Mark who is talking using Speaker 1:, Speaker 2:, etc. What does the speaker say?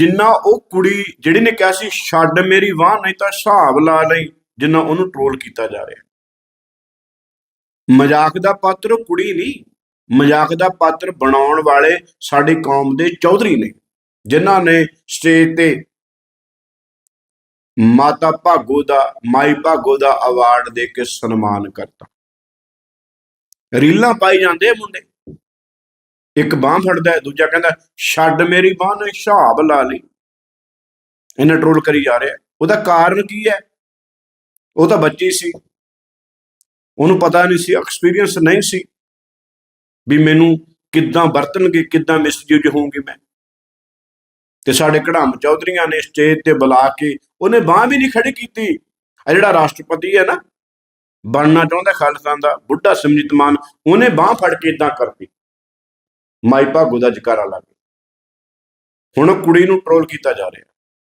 Speaker 1: ਜਿੰਨਾ ਉਹ ਕੁੜੀ ਜਿਹੜੀ ਨੇ ਕਿਹਾ ਸੀ, ਛੱਡ ਮੇਰੀ ਵਾਹ, ਨਹੀਂ ਤਾਂ ਹਿਸਾਬ ਲਾ ਲਈ, ਜਿੰਨਾ ਉਹਨੂੰ ਟ੍ਰੋਲ ਕੀਤਾ ਜਾ ਰਿਹਾ। ਮਜ਼ਾਕ ਦਾ ਪਾਤਰ ਕੁੜੀ ਨਹੀਂ, ਮਜ਼ਾਕ ਦਾ ਪਾਤਰ ਬਣਾਉਣ ਵਾਲੇ ਸਾਡੀ ਕੌਮ ਦੇ ਚੌਧਰੀ ਨੇ, ਜਿਨ੍ਹਾਂ ਨੇ ਸਟੇਜ ਤੇ ਮਾਤਾ ਭਾਗੋ ਦਾ, ਮਾਈ ਭਾਗੋ ਦਾ ਅਵਾਰਡ ਦੇ ਕੇ ਸਨਮਾਨ ਕਰਤਾ। ਰੀਲਾਂ ਪਾਈ ਜਾਂਦੇ ਆ ਮੁੰਡੇ। ਇੱਕ ਬਾਹ ਫੜਦਾ ਹੈ, ਦੂਜਾ ਕਹਿੰਦਾ, ਛੱਡ ਮੇਰੀ ਬਾਹ ਨੂੰ ਹਿਸਾਬ ਲਾ ਲਈ। ਇਹਨੇ ਟ੍ਰੋਲ ਕਰੀ ਜਾ ਰਿਹਾ ਉਹਦਾ ਕਾਰਨ ਕੀ ਹੈ? ਉਹ ਤਾਂ ਬੱਚੀ ਸੀ। ਉਹਨੂੰ ਪਤਾ ਨਹੀਂ ਸੀ ਐਕਸਪੀਰੀਅੰਸ ਨਹੀਂ ਸੀ ਵੀ ਮੈਨੂੰ ਕਿੱਦਾਂ ਵਰਤਣਗੇ, ਕਿੱਦਾਂ ਮਿਸਯੂਜ ਹੋਊਂਗੀ ਮੈਂ। ਤੇ ਸਾਡੇ ਕੜਾਮ ਚੌਧਰੀਆਂ ਨੇ ਸਟੇਜ ਤੇ ਬੁਲਾ ਕੇ ਉਹਨੇ ਬਾਹ ਵੀ ਨਹੀਂ ਖੜੀ ਕੀਤੀ। ਆ ਜਿਹੜਾ ਰਾਸ਼ਟਰਪਤੀ ਹੈ ਨਾ, ਬਣਨਾ ਚਾਹੁੰਦਾ ਖਾਲਿਸਤਾਨ ਦਾ, ਬੁੱਢਾ ਸਿਮਰਜੀਤ ਮਾਨ, ਉਹਨੇ ਬਾਹ ਫੜ ਕੇ ਇਦਾਂ ਕਰਤੀ। ਮਾਈ ਭਾਗੋ ਦਾ ਜਕਾਰਾ ਲੱਗ ਕੇ। ਹੁਣ ਉਹ ਕੁੜੀ ਨੂੰ ਟ੍ਰੋਲ ਕੀਤਾ ਜਾ ਰਿਹਾ।